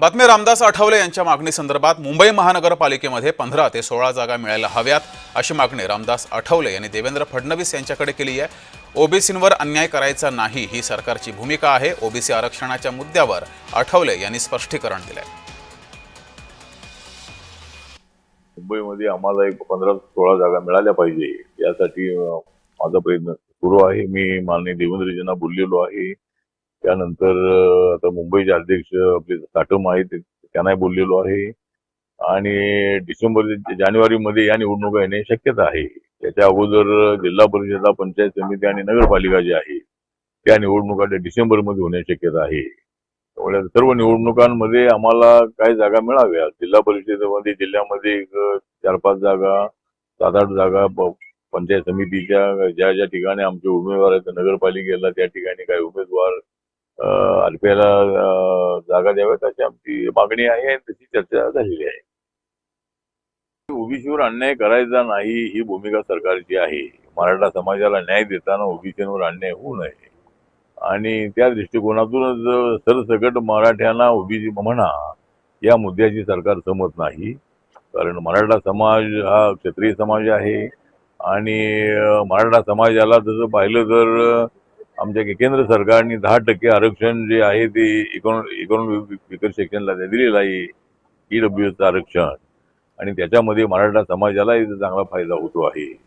बातमी रामदास आठवले यांच्या मागणीसंदर्भात मुंबई महानगरपालिकेमध्ये पंधरा ते सोळा जागा मिळायला हव्यात अशी मागणी रामदास आठवले यांनी देवेंद्र फडणवीस यांच्याकडे केली आहे. ओबीसींवर अन्याय करायचा नाही ही सरकारची भूमिका आहे. ओबीसी आरक्षणाच्या मुद्द्यावर आठवले यांनी स्पष्टीकरण दिलंय. मुंबईमध्ये आम्हाला एक पंधरा सोळा जागा मिळाल्या पाहिजे. यासाठी माझा प्रयत्न सुरू आहे. मी माननीय देवेंद्रजींना बोललेलो आहे. त्यानंतर आता मुंबईचे अध्यक्ष आपले साटम आहेत त्यांनाही बोललेलो आहे. आणि डिसेंबर जानेवारीमध्ये या निवडणुका येणे शक्यता आहे. त्याच्या अगोदर जिल्हा परिषदा पंचायत समिती आणि नगरपालिका जे आहे त्या निवडणुका त्या डिसेंबरमध्ये होण्याची शक्यता आहे. त्यामुळे सर्व निवडणुकांमध्ये आम्हाला काही जागा मिळाव्या. जिल्हा परिषदेमध्ये जिल्ह्यामध्ये एक चार पाच जागा सात आठ जागा पंचायत समितीच्या ज्या ज्या ठिकाणी आमचे उमेदवार आहेत नगरपालिकेला त्या ठिकाणी काही उमेदवार आरपीआयला जागा द्याव्यात अशी आमची मागणी आहे आणि तशी चर्चा झालेली आहे. ओबीसीवर अन्याय करायचा नाही ही भूमिका सरकारची आहे. मराठा समाजाला न्याय देताना ओबीसीवर अन्याय होऊ नये. आणि त्या दृष्टिकोनातूनच सरसकट मराठ्यांना ओबीसी म्हणा या मुद्द्याची सरकार सहमत नाही. कारण मराठा समाज हा क्षत्रिय समाज आहे. आणि मराठा समाजाला जसं पाहिलं तर आमच्या केंद्र सरकारने दहा टक्के आरक्षण जे आहे ते इकॉनॉमी इकॉनॉमिक विकर सेक्शनला दिलेलं आहे ईडब्ल्यू एसचं आरक्षण. आणि त्याच्यामध्ये मराठा समाजाला चांगला फायदा होतो आहे.